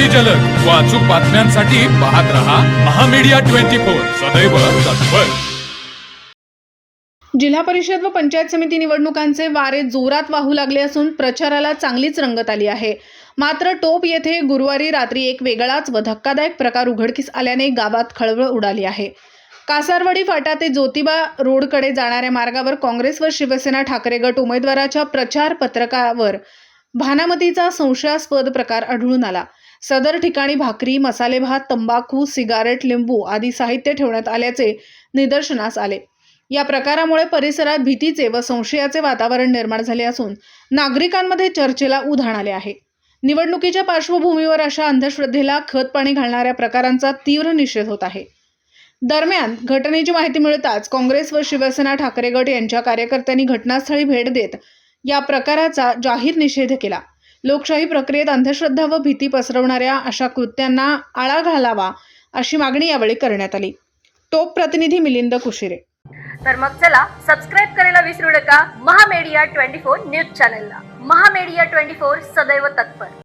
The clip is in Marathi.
अति जलद. व अचूक बातम्यांसाठी पाहत रहा महामीडिया ट्वेंटी फोर. सदैव तत्पर. जिल्हा परिषद व पंचायत समिती निवडणुकांचे वारे जोरात वाहू लागले असून प्रचाराला चांगलीच रंगत आली आहे. मात्र टोप येथे गुरुवारी रात्री एक वेगळाच व धक्कादायक प्रकार उघडकीस आल्याने गावात खळबळ उडाली आहे. कासारवाडी फाटा ते ज्योतिबा रोडकडे जाणाऱ्या मार्गावर काँग्रेस व शिवसेना ठाकरे गट उमेदवाराच्या प्रचार पत्रकावर भानामतीचा संशयास्पद प्रकार आढळून आला. सदर ठिकाणी भाकरी मसाले भात तंबाखू सिगारेट लिंबू आदी साहित्य ठेवण्यात आल्याचे निदर्शनास आले. या प्रकारामुळे परिसरात भीतीचे व संशयाचे वातावरण निर्माण झाले असून नागरिकांमध्ये चर्चेला उधाण आले आहे. निवडणुकीच्या पार्श्वभूमीवर अशा अंधश्रद्धेला खतपाणी घालणाऱ्या प्रकारांचा तीव्र निषेध होत आहे. दरम्यान घटनेची माहिती मिळताच काँग्रेस व शिवसेना ठाकरे गट यांच्या कार्यकर्त्यांनी घटनास्थळी भेट देत या प्रकाराचा जाहीर निषेध केला. लोकशाही प्रक्रियेत अंधश्रद्धा व भीती पसरवणाऱ्या अशा कृत्यांना आळा घालावा अशी मागणी यावेळी करण्यात आली. टोप प्रतिनिधी मिलिंद कुशिरे. तर मग चला सबस्क्राईब करायला विसरू नका. महामेडिया ट्वेंटी फोर न्यूज चॅनलला. महामेडिया ट्वेंटी फोर सदैव तत्पर.